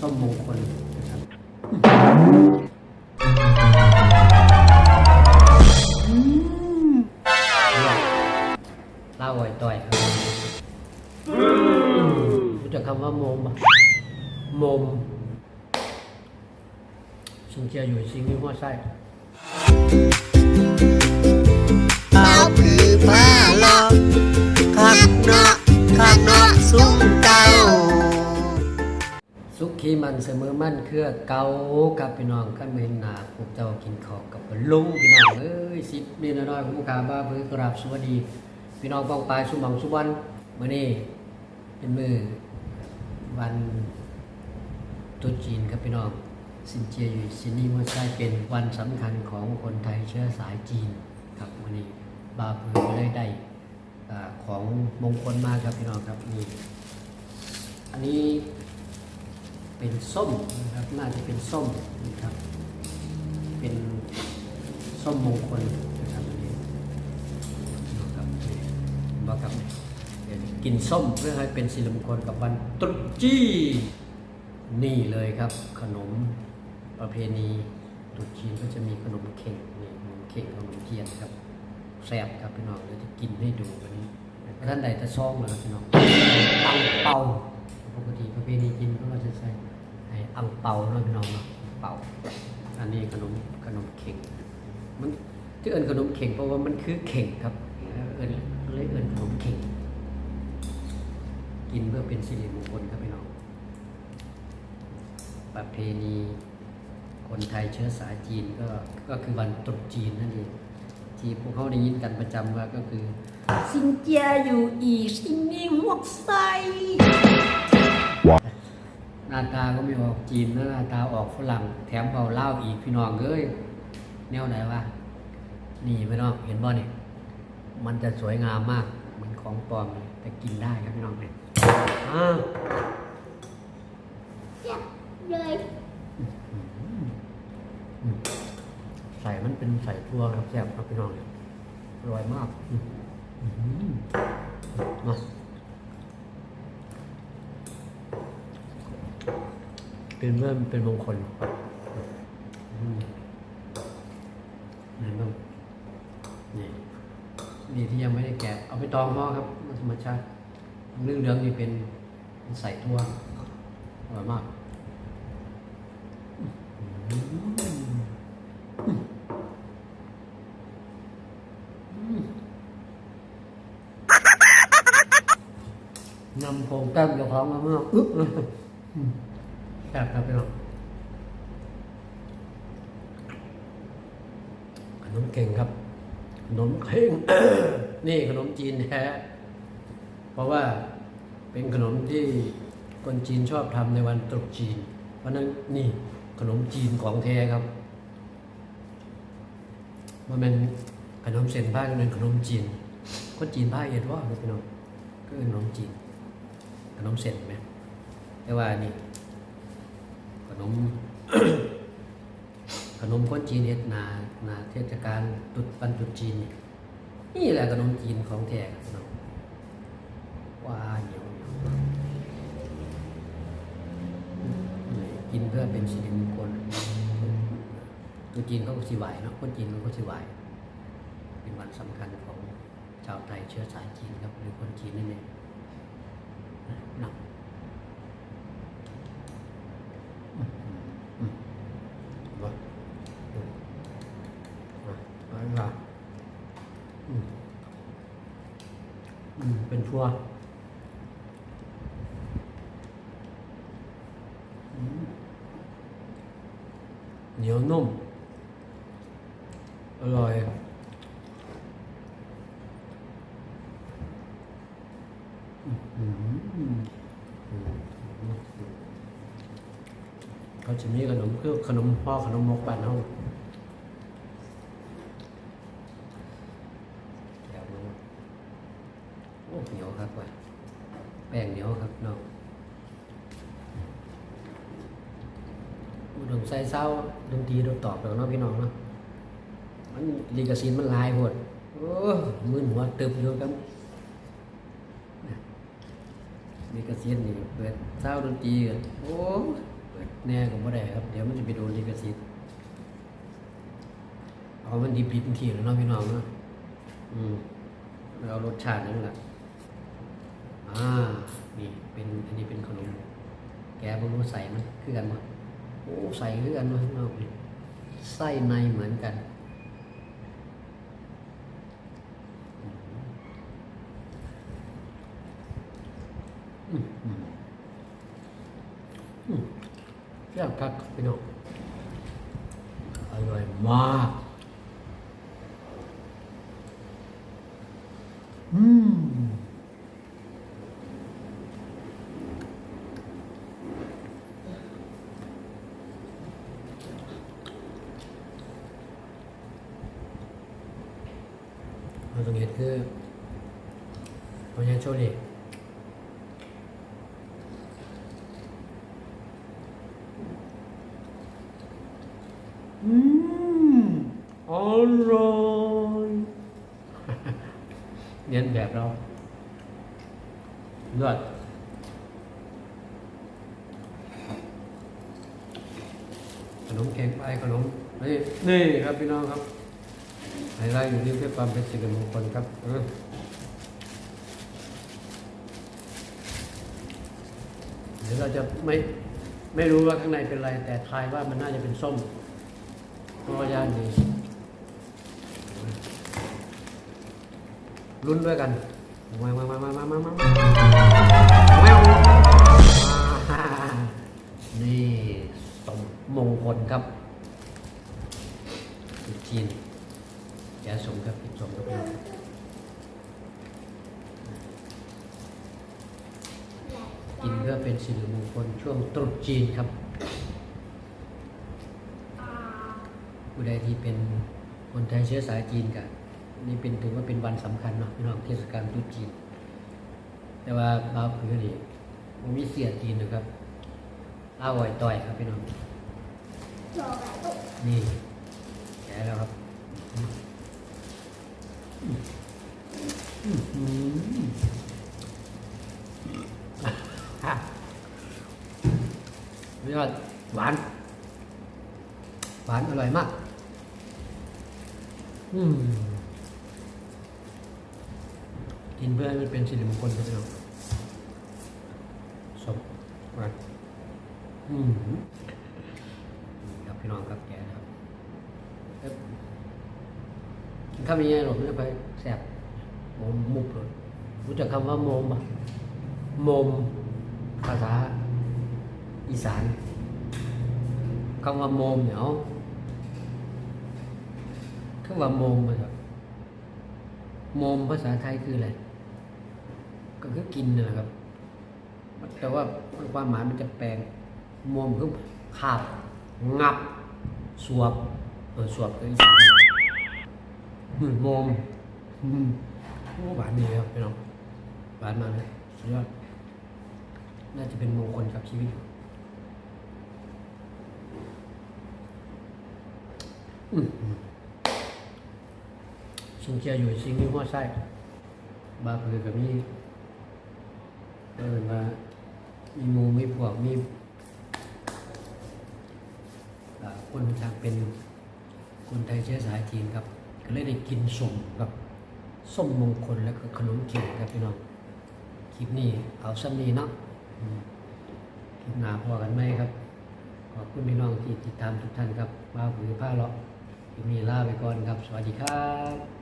ส้มมงคลนะครับอืมเล่าอ่อยต่อยครับรู้จักคำว่าโมมปะโมมซิงเจียอยู่ซิงนี้หัวไส้เอาผือผ้า สุขีมันเสมอมั่นเครือเกากับพี่น้องกันเมนหนาพวกเจ้ากินข้าวกับลุงพี่น้องเอ้ยสิบนี่น้อยๆผู้กาบ้าเพื่อกราบสวัสดี พี่น้องป้องปลายสุบังสุวรรณมื้อนี้เป็นมือวันตุจีนครับพี่น้องสินเจียอยู่ซินนี่มันใช่เป็นวันสำคัญของคนไทยเชื้อสายจีนครับวันนี้บาเพื่อก็เลยได้ของมงคลมากครับพี่น้องครับนี่อันนี้ เป็นส้มนะครับ น่าจะเป็นส้มนะครับ เป็นส้มมงคลนะครับอันนี้นะครับนี่บอกครับกินส้มเพื่อให้เป็นสิริมงคลกับวันตรุษจีนนี่เลยครับ ขนมประเพณีตรุษจีนก็จะมีขนมเข่งนี่ขนมเข่งขนมเทียนครับแซ่บครับพี่น้องเดี๋ยวจะกินให้ดูวันนี้ท่านใดจะซ่องเลยพี่น้องอังเปา ปกติประเพณีจีนก็จะใช้ไอ้อังเปาเนาะพี่น้องเนาะเปาอันนี้ขนมขนมเข่งมันที่เอิญขนมเข่งเพราะว่ามันคือเข่งครับเอิญเลยเอิญขนมเข่งกินเพื่อเป็นสิริมงคลครับพี่น้อง ประเพณีคนไทยเชื้อสายจีนก็ก็คือวันตรุษจีนนั่นเองที่พวกเขาได้ยินกันประจำว่าก็คือซินเจียอยู่อีซินนี่หวกไซ หน้าตาก็ไม่ออกจีนนะหน้าตาออกฝรั่ง แถมเบาเล่าวอีกพี่น้องเอ้ยแนวไหนวะนี่พี่น้องเห็นบ่เนี่ยมันจะสวยงามมากเหมือนของปลอมเลยแต่กินได้ครับพี่น้องเนี่ยอ้าวเลยอืมใส่มันเป็นใส่ทั่วครับแซ่บครับพี่น้องเนี่ยอร่อยมากอืมอืมมา เป็นเริ่มเป็นมงคลอืมนี่บ้างนี่นี่ที่ยังไม่ได้แกะ เอาไปตองหม้อครับธรรมชาติเรื่องเหลืองนี่เป็นใส่ทั่วอร่อยมากนำโครงตั้งเจ้าของมาเมื่ออึ๊บเลย แซ่บครับพี่น้องขนมเก่งครับ ขนมเข่งนี่ขนมจีนแท้เพราะว่าเป็นขนมที่คนจีนชอบทำในวันตรุษจีน เพราะนั้นนี่ขนมจีนของแท้ครับมันเป็นขนมเส้นผ้าก็เป็นขนมจีน คนจีนผ้าเอ็ดว่าพี่น้องก็ขนมจีน ขนมเส้นไหมแต่ว่านี่ ขนม ขนมคนจีนเฮ็ดนานาเทศกาลตรุษวันตรุษจีน นี่แหละขนมจีนของแท้ครับพี่น้องว้าเหนียวเหนียวกินเพื่อเป็นสิริมงคลคนจีนเขาก็สิไหวเนาะคนจีนเขาก็สิไหวเป็นวันสำคัญของชาวไทยเชื้อสายจีนครับหรือคนจีนนั่นเองนับอืมอืมวะอืมอะเอะไรล่ะอืมอืมเป็น ชัวอืมเหนียวนุ่ม อร่อยเขาจะมีขนมคือขนมพ่อขนมมกปันห้องแก้วมันโอ้ เหนียวครับว่ะแป้งเหนียวครับเนาะอุดมใส่เศร้าดนตรีดนตอบแล้วเนาะพี่น้องเนาะมันลีกาซินมันลายหมดโอ้มือหัวตึบอยู่ครับมีกระเซีนนี่เปิดเศร้าดนตรีกันโอ้เปิดแน่ก็บ่ได้ครับ เดี๋ยวมันจะไปโดนลิขสิทธิ์เอามันดิบๆทีแล้วเนาะพี่น้องเนาะอืมเอารสชาตินั่นแหละอ่านี่เป็นอันนี้เป็นขนม แกบ่รู้ใส่มันคือกันบ่โอ้ใส่คือกันเนาะพี่น้องนี่ไส้ในเหมือนกันอืมอืมอืมแซ่บครับพี่น้องอร่อยมากอืม เราต้องเห็นคือพญาโชเล่อืมอร่อยเรียนแบบเราเลือดขนมเค้กไปขนมนี่นี่ครับพี่น้องครับ ไฮไลท์อยู่ที่เพื่อความเป็นสิริมงคลครับเออเดี๋ยวเราจะไม่ไม่รู้ว่าข้างในเป็นอะไร แต่ทายว่ามันน่าจะเป็นส้มเพราะว่าย่านดีลุ้นด้วยกันมามามามามามามาแมวนี่สมมงคลครับจีนแกสมครับสมครับพี่น้องกินเพื่อเป็นสิริมงคลช่วงตรุษจีนครับผู้ใดที่เป็นคนไทยเชื้อสายจีนกันนี่เป็นถือว่าเป็นวันสำคัญเนาะพี่น้องเทศกาลตรุษจีน แต่ว่าบาวผือนี่มันมีเสียจีนนะครับลาวอ่อยต่อยครับพี่น้องนี่แกแล้วครับอืมอืมอืมอะ นี่ก็หวาน หวานอร่อยมาก อืมกินเพื่อให้มันเป็นสิริมงคลครับพี่น้องสมหวานอืมครับพี่น้องครับแกนะครับกินข้าวมีไงหรอกไม่ไปแสบโมมมุกเลยรู้จักคำว่าโมมปะโมมภาษา อีสานคำว่าโมมเนี่ยเอาคำว่าโมมมาครับโมมภาษาไทยคืออะไร ก็คือกินนนแหละครับ แต่ว่าความหมายมันจะแปลงโมมคือขาบ งับ สวบเออสวบคืออีสานอืมโมมอืมหวานดีครับพี่น้องหวานมากเลยสุดยอดน่าจะเป็นมงคลกับชีวิต อืม สิงเจียอยู่สิงที่หัวไส้บาคือกับมีเออมามีมูมีพวกมีคนทางเป็นคนไทยเชื้อสายจีนครับ ก็เลยได้กินสมกับส้มมงคลแล้วก็ขนมเค้กครับพี่น้องคลิปนี้เอาซ้ำนี้เนาะคลิปหนาพอกันไหมครับ ขอบคุณพี่น้องที่ติดตามทุกท่านครับมาผือผ้าเลาะ คลิปนี้ลาไปก่อนครับ สวัสดีครับ